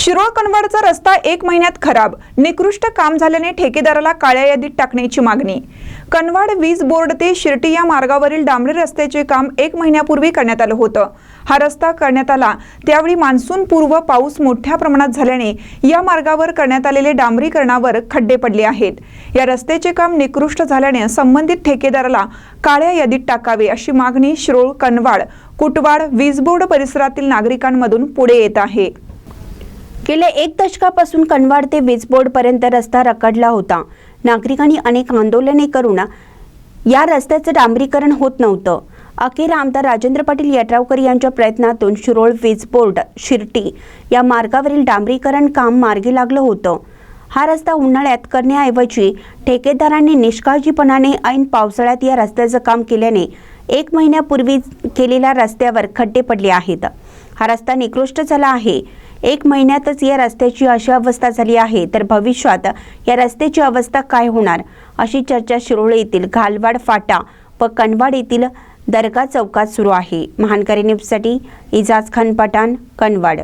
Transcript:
शिरोळ कनवाडचा रस्ता एक महिन्यात खराब. निकृष्ट काम झाल्याने ठेकेदाराला काळ्या यादीत टाकण्याची मागणी. कनवाड वीज बोर्ड ते शिर्टी या मार्गावरील डांबरी रस्त्याचे काम एक महिन्यापूर्वी करण्यात आलं होतं. हा रस्ता करण्यात आला. त्यावेळी मान्सून पूर्व पाऊस मोठ्या प्रमाणात झाल्याने या मार्गावर करण्यात आलेले डांबरीकरणावर खड्डे पडले आहेत. या रस्त्याचे काम निकृष्ट झाल्याने संबंधित ठेकेदाराला काळ्या यादीत टाकावे अशी मागणी शिरोळ कनवाड कुटवाड वीज बोर्ड परिसरातील नागरिकांमधून पुढे येत आहे. गेल्या एक दशकापासून कनवाड ते वीज बोर्डपर्यंत रस्ता रखडला होता. नागरिकांनी अनेक आंदोलने करून या रस्त्याचं डांबरीकरण होत नव्हतं. अखेर आमदार राजेंद्र पाटील यड्रावकर यांच्या प्रयत्नातून शिरोळ वीज बोर्ड शिर्टी या मार्गावरील डांबरीकरण काम मार्गी लागलं होतं. हा रस्ता उन्हाळ्यात करण्याऐवजी ठेकेदारांनी निष्काळजीपणाने ऐन पावसाळ्यात या रस्त्याचं काम केल्याने एक महिन्यापूर्वी केलेल्या रस्त्यावर खड्डे पडले आहेत. हा रस्ता निकृष्ट झाला आहे. एक महिन्यातच या रस्त्याची अशी अवस्था झाली आहे तर भविष्यात या रस्त्याची अवस्था काय होणार? अशी चर्चा शिरोळे येथील घालवाड फाटा व कनवाड येथील दर्गा चौकात सुरू आहे. महानकरी न्यूजसाठी इजाज खान पठाण कनवाड